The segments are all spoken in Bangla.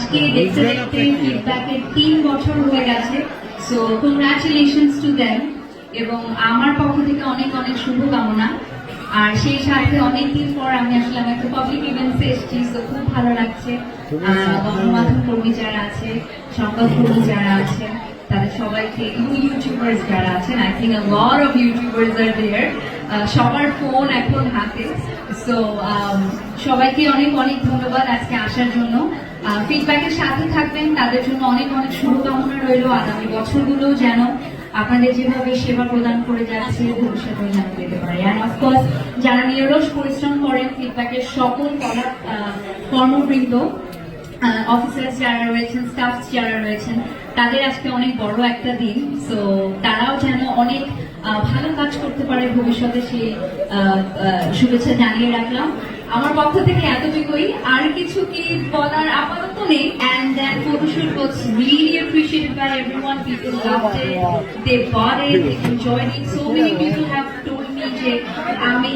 আজকে দেখতে দেখতে ফিডব্যাকের তিন বছর হয়ে গেছে। সো কংগ্রাচুলেশনস টু দেম এবং আমার পক্ষ থেকে অনেক অনেক শুভকামনা। আর সেই সাথে অনেকদিন পর আমি আসলে একটা পাবলিক ইভেন্টসে এসেছি তো খুব ভালো লাগছে। গণমাধ্যম কর্মী যারা আছে, সংবাদ কর্মী যারা আছে, তাদের সবাইকে ইউটিউবার্স যারা আছেন I think a of YouTubers are there সবার ফোন এখন হাতে। সো সবাইকে অনেক অনেক ধন্যবাদ আজকে আসার জন্য। ফিডব্যাকের সাথে থাকবেন। তাদের জন্য অনেক অনেক শুভকামনা রইল। আগামী বছরগুলো যেন আপনাদের যেভাবে সেবা প্রদান করে যাচ্ছে ভবিষ্যতে যেন পেতে পারে। অ্যান্ড অফকোর্স যারা নিরলস পরিশ্রম করেন ফিডব্যাকের সকল কর্মবৃন্দ অফিসার্স যারা রয়েছেন স্টাফ যারা রয়েছেন, তাদের আজকে অনেক বড় একটা দিন। সো তারাও যেন অনেক ভালো কাজ করতে পারে ভবিষ্যতে সেই শুভেচ্ছা জানিয়ে রাখলাম। আমার পক্ষ থেকে এতটুকুই। আর কিছু কি বলার আপাতত নেই। That photoshoot have told me যে আমি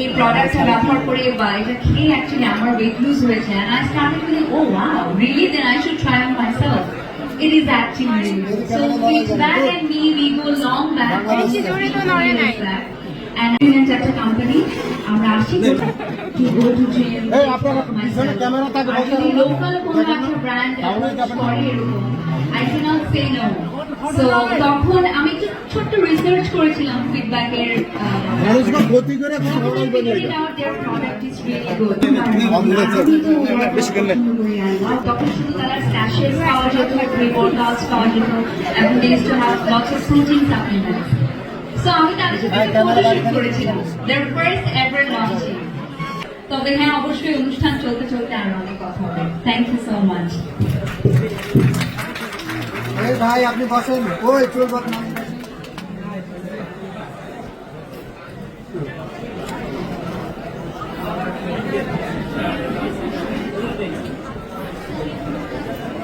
এই প্রোডাক্টটা ব্যবহার করে বা এটা খেয়ে অ্যাকচুয়ালি আমার ওয়েট লুজ হয়েছে। I started oh wow really then I should try on myself It is actually real. So feedback and me, we go long back. And। And Freelance একটা company, আমরা আসি to go to jail. এই, আপনারা পিছনে ক্যামেরা থাকে, আর যদি local কোনো একটা brand করে এরকম, I cannot say no. So তখন আমি রিসার্চ করেছিলাম ফিডব্যাকের। তখন শুধু তারা স্যাশেস পাওয়া যেত পাওয়া যেত of protein supplements. So আমি তাদের সাথে ফটোশুট করেছিলাম। First ever launching. তবে হ্যাঁ অবশ্যই অনুষ্ঠান চলতে চলতে আরও অনেক কথা হবে। থ্যাংক ইউ সো মাচ ভাই আপনি বসেন। ওই চুল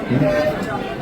Hum.